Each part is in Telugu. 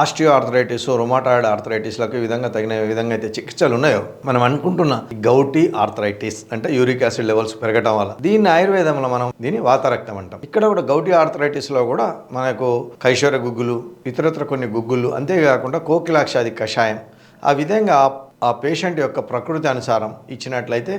ఆస్టియో ఆర్థరైటిస్ రొమాటాయిడ్ ఆర్థరైటిస్లకు ఈ విధంగా తగిన విధంగా అయితే చికిత్సలు ఉన్నాయో మనం అనుకుంటున్న గౌటీ ఆర్థరైటిస్ అంటే యూరిక్ యాసిడ్ లెవెల్స్ పెరగటం వల్ల. దీన్ని ఆయుర్వేదంలో మనం దీన్ని వాతరక్తం అంటాం. ఇక్కడ కూడా గౌటీ ఆర్థరైటిస్లో కూడా మనకు కైశోర గుగ్గులు ఇతరత్ర కొన్ని గుగ్గులు అంతేకాకుండా కోకిలాక్షాది కషాయం. ఆ విధంగా ఆ పేషెంట్ యొక్క ప్రకృతి అనుసారం ఇచ్చినట్లయితే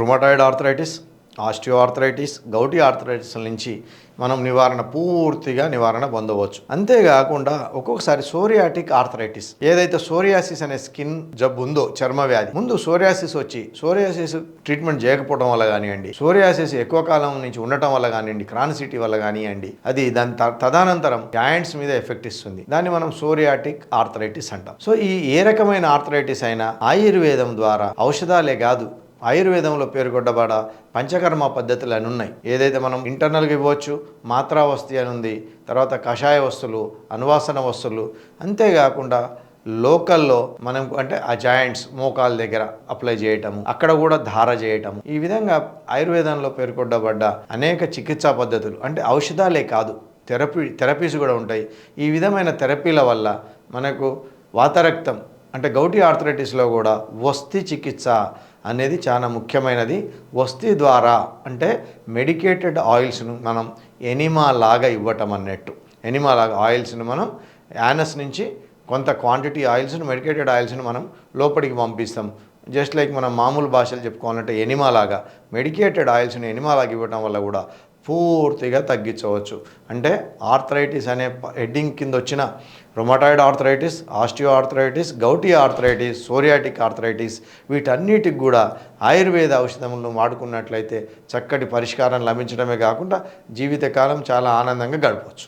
rheumatoid arthritis osteoarthritis gouty arthritis నుంచి మనం నివారణ పూర్తిగా నివారణ పొందవచ్చు. అంతేకాకుండా ఒక్కొక్కసారి సోరియాటిక్ ఆర్థరైటిస్ ఏదైతే సోరియాసిస్ అనే స్కిన్ జబ్బు ఉందో చర్మ వ్యాధి ముందు సోరియాసిస్ వచ్చి సోరియాసిస్ ట్రీట్మెంట్ చేయకపోవడం వల్ల కానివ్వండి సోరియాసిస్ ఎక్కువ కాలం నుంచి ఉండటం వల్ల కానివ్వండి క్రాన్సిటీ వల్ల కానివ్వండి అది దాని త- తదనంతరం జాయింట్స్ మీద ఎఫెక్ట్ ఇస్తుంది. దాన్ని మనం సోరియాటిక్ ఆర్థరైటిస్ అంటాం. సో ఈ ఏ రకమైన ఆర్థరైటిస్ అయినా ఆయుర్వేదం ద్వారా ఔషధాలే కాదు ఆయుర్వేదంలో పేరుగొడ్డబాడ పంచకర్మ పద్ధతులు అని ఉన్నాయి. ఏదైతే మనం ఇంటర్నల్గా ఇవ్వచ్చు మాత్రా వస్తు అని ఉంది తర్వాత కషాయ వస్తువులు అనువాసన వస్తువులు అంతేకాకుండా లోకల్లో మనం అంటే ఆ జాయింట్స్ మోకాల దగ్గర అప్లై చేయటము అక్కడ కూడా ధార చేయటము. ఈ విధంగా ఆయుర్వేదంలో పేర్కొట్టబడ్డ అనేక చికిత్సా పద్ధతులు అంటే ఔషధాలే కాదు థెరపీ థెరపీస్ కూడా ఉంటాయి. ఈ విధమైన థెరపీల వల్ల మనకు వాతరక్తం అంటే గౌటి ఆర్థరైటిస్లో కూడా వస్తి చికిత్స అనేది చాలా ముఖ్యమైనది. వస్తీ ద్వారా అంటే మెడికేటెడ్ ఆయిల్స్ను మనం ఎనిమా లాగా ఇవ్వటం అన్నట్టు. ఎనిమా లాగా ఆయిల్స్ని మనం యానస్ నుంచి కొంత క్వాంటిటీ ఆయిల్స్ను మెడికేటెడ్ ఆయిల్స్ని మనం లోపలికి పంపిస్తాం. జస్ట్ లైక్ మనం మామూలు భాషలు చెప్పుకోవాలంటే ఎనిమాలాగా మెడికేటెడ్ ఆయిల్స్ని ఎనిమాలాగా ఇవ్వటం వల్ల కూడా పూర్తిగా తగ్గించవచ్చు. అంటే ఆర్థరైటిస్ అనే హెడ్డింగ్ కింద వచ్చిన rheumatoid arthritis osteoarthritis gouty arthritis psoriatic arthritis వీటన్నిటికి కూడా ఆయుర్వేద ఔషధములను వాడుకున్నట్లయితే చక్కటి పరిష్కారం లభించడమే కాకుండా జీవితకాలం చాలా ఆనందంగా గడపవచ్చు.